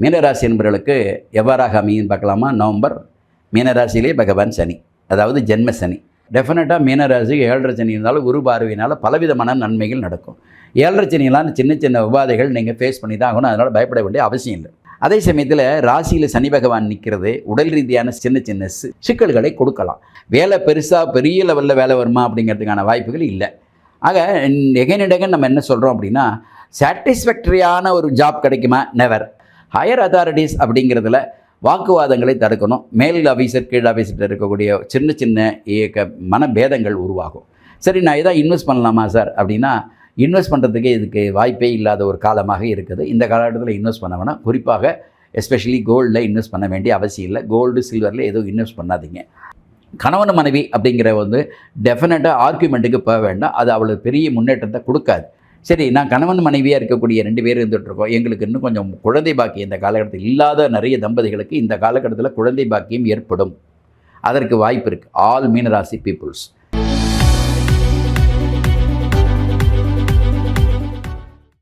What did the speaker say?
மீனராசி என்பவர்களுக்கு எவ்வாறாக அமையும் பார்க்கலாமா? நவம்பர் மீனராசியிலே பகவான் சனி. அதாவது ஜென்ம சனி. டெஃபினட்டாக மீனராசி ஏழரை சனி இருந்தாலும் குரு பார்வையினால் பலவிதமான நன்மைகள் நடக்கும். ஏழரை சனியெல்லாம் சின்ன சின்ன உபாதைகள் நீங்கள் ஃபேஸ் பண்ணி தான் ஆகணும். அதனால் பயப்பட வேண்டிய அவசியம் இல்லை. அதே சமயத்தில் ராசியில் சனி பகவான் நிற்கிறது உடல் ரீதியான சின்ன சின்ன சி சிக்கல்களை கொடுக்கலாம். வேலை பெருசாக பெரிய லெவலில் வேலை வருமா அப்படிங்கிறதுக்கான வாய்ப்புகள் இல்லை. ஆக எகைன் நம்ம என்ன சொல்கிறோம் அப்படின்னா சாட்டிஸ்ஃபேக்டரியான ஒரு ஜாப் கிடைக்குமா? நெவர் ஹையர் அத்தாரிட்டிஸ் அப்படிங்கிறதுல வாக்குவாதங்களை தடுக்கணும். மேல் ஆஃபீஸர் கீழ் ஆஃபீஸர்கிட்ட இருக்கக்கூடிய சின்ன சின்ன இயக்க மனபேதங்கள் உருவாகும். சரி நான் இதான் இன்வெஸ்ட் பண்ணலாமா சார் அப்படின்னா இன்வெஸ்ட் பண்ணுறதுக்கு இதுக்கு வாய்ப்பே இல்லாத ஒரு காலமாக இருக்குது. இந்த காலகட்டத்தில் இன்வெஸ்ட் பண்ண வேணாம். குறிப்பாக எஸ்பெஷலி கோல்டில் இன்வெஸ்ட் பண்ண வேண்டிய அவசியம் இல்லை. கோல்டு சில்வரில் எதுவும் இன்வெஸ்ட் பண்ணாதீங்க. கணவன் மனைவி அப்படிங்கிற வந்து டெஃபினட்டாக ஆர்குமெண்ட்டுக்கு போக வேண்டாம். அது அவளுக்கு பெரிய முன்னேற்றத்தை கொடுக்காது. சரி நான் கணவன் மனைவியாக இருக்கக்கூடிய ரெண்டு பேர் இருந்துகிட்ருக்கோம் எங்களுக்கு இன்னும் கொஞ்சம் குழந்தை பாக்கியம் இந்த காலகட்டத்தில் இல்லாத நிறைய தம்பதிகளுக்கு இந்த காலகட்டத்தில் குழந்தை பாக்கியம் ஏற்படும். அதற்கு வாய்ப்பு இருக்குது ஆல் மீனராசி பீப்புள்ஸ்